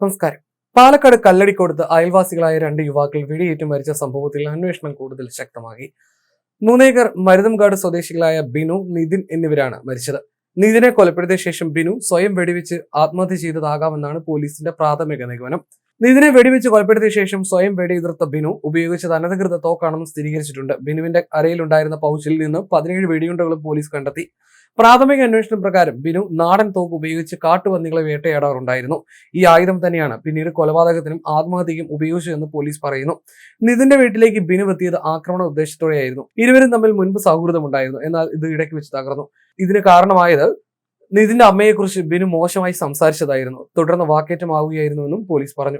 നമസ്കാരം. പാലക്കാട് കല്ലടി കൊടുത്ത് അയൽവാസികളായ രണ്ട് യുവാക്കൾ വെടിയേറ്റ് മരിച്ച സംഭവത്തിൽ അന്വേഷണം കൂടുതൽ ശക്തമാക്കി. മൂന്നേക്കർ മരുതംകാട് സ്വദേശികളായ ബിനു നിതിൻ എന്നിവരാണ് മരിച്ചത്. നിതിനെ കൊലപ്പെടുത്തിയ ശേഷം ബിനു സ്വയം വെടിവെച്ച് ആത്മഹത്യ ചെയ്തതാകാമെന്നാണ് പോലീസിന്റെ പ്രാഥമിക നിഗമനം. നിതിനെ വെടിവെച്ച് കൊലപ്പെടുത്തിയ ശേഷം സ്വയം വെടിയുതിർത്ത ബിനു ഉപയോഗിച്ചത് അനധികൃത തോക്കാണെന്ന് സ്ഥിരീകരിച്ചിട്ടുണ്ട്. ബിനുവിന്റെ അരയിലുണ്ടായിരുന്ന പൗച്ചിൽ നിന്ന് പതിനേഴ് വെടിയുണ്ടകളും പോലീസ് കണ്ടെത്തി. പ്രാഥമിക അന്വേഷണം പ്രകാരം ബിനു നാടൻ തോക്ക് ഉപയോഗിച്ച് കാട്ടുപന്നികളെ വേട്ടയാടാറുണ്ടായിരുന്നു. ഈ ആയുധം തന്നെയാണ് പിന്നീട് കൊലപാതകത്തിനും ആത്മഹത്യയ്ക്കും ഉപയോഗിച്ചതെന്ന് പോലീസ് പറയുന്നു. നിതിന്റെ വീട്ടിലേക്ക് ബിനു എത്തിയത് ആക്രമണ ഉദ്ദേശത്തോടെയായിരുന്നു. ഇരുവരും തമ്മിൽ മുൻപ് സൗഹൃദമുണ്ടായിരുന്നു. എന്നാൽ ഇത് ഇടയ്ക്ക് വെച്ച് തകർന്നു. ഇതിന് കാരണമായത് നിതിന്റെ അമ്മയെക്കുറിച്ച് ബിനു മോശമായി സംസാരിച്ചതായിരുന്നു. തുടർന്ന് വാക്കേറ്റമാവുകയായിരുന്നുവെന്നും പോലീസ് പറഞ്ഞു.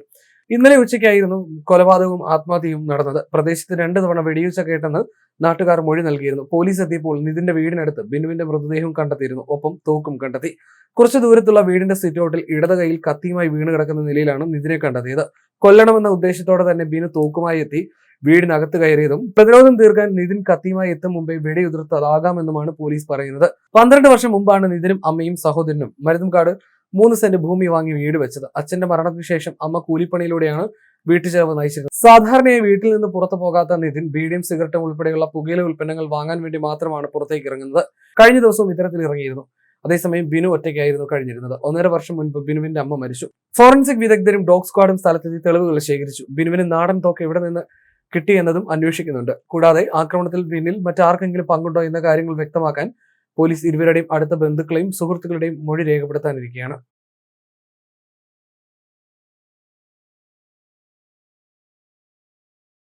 ഇന്നലെ ഉച്ചയ്ക്കായിരുന്നു കൊലപാതകവും ആത്മഹത്യയും നടന്നത്. പ്രദേശത്ത് രണ്ടു തവണ വെടിയുച്ച കേട്ടെന്ന് നാട്ടുകാർ മൊഴി നൽകിയിരുന്നു. പോലീസ് എത്തിയപ്പോൾ നിതിന്റെ വീടിനടുത്ത് ബിനുവിന്റെ മൃതദേഹം കണ്ടെത്തിയിരുന്നു. ഒപ്പം തോക്കും കണ്ടെത്തി. കുറച്ചു ദൂരത്തുള്ള വീടിന്റെ സിറ്റൗട്ടിൽ ഇടത് കൈയിൽ കത്തിയുമായി വീണ് കിടക്കുന്ന നിലയിലാണ് നിതിനെ കണ്ടെത്തിയത്. കൊല്ലണമെന്ന ഉദ്ദേശത്തോടെ തന്നെ ബിനു തോക്കുമായി എത്തി. വീടിനകത്ത് കയറിയതും പ്രതിരോധം തീർക്കാൻ നിതിൻ കത്തിയുമായി എത്തും മുമ്പേ വെടിയുതിർത്തതാകാമെന്നുമാണ് പോലീസ് പറയുന്നത്. പന്ത്രണ്ട് വർഷം മുമ്പാണ് നിതിനും അമ്മയും സഹോദരനും മരുതംകാട് മൂന്ന് സെന്റ് ഭൂമി വാങ്ങി വീട് വെച്ചത്. അച്ഛന്റെ മരണത്തിന് ശേഷം അമ്മ കൂലിപ്പണിയിലൂടെയാണ് വീട്ടുചെലവ് നയിച്ചിരുന്നത്. സാധാരണയായി വീട്ടിൽ നിന്ന് പുറത്തു പോകാത്ത നിതിൻ ബീഡിയും സിഗരറ്റും ഉൾപ്പെടെയുള്ള പുകയില ഉൽപ്പന്നങ്ങൾ വാങ്ങാൻ വേണ്ടി മാത്രമാണ് പുറത്തേക്ക് ഇറങ്ങുന്നത്. കഴിഞ്ഞ ദിവസവും ഇത്തരത്തിൽ ഇറങ്ങിയിരുന്നു. അതേസമയം ബിനു ഒറ്റയ്ക്കായിരുന്നു കഴിഞ്ഞിരുന്നത്. ഒന്നര വർഷം മുൻപ് ബിനുവിന്റെ അമ്മ മരിച്ചു. ഫോറൻസിക് വിദഗ്ധരും ഡോഗ് സ്ക്വാഡും സ്ഥലത്തെത്തി തെളിവുകൾ ശേഖരിച്ചു. ബിനുവിന് നാടൻ തോക്ക് എവിടെ നിന്ന് കിട്ടിയെന്നതും അന്വേഷിക്കുന്നുണ്ട്. കൂടാതെ ആക്രമണത്തിൽ പിന്നിൽ മറ്റാർക്കെങ്കിലും പങ്കുണ്ടോ എന്ന കാര്യങ്ങൾ വ്യക്തമാക്കാൻ പോലീസ് ഇരുവരുടെയും അടുത്ത ബന്ധുക്കളെയും സുഹൃത്തുക്കളുടെയും മൊഴി രേഖപ്പെടുത്താനിരിക്കുകയാണ്.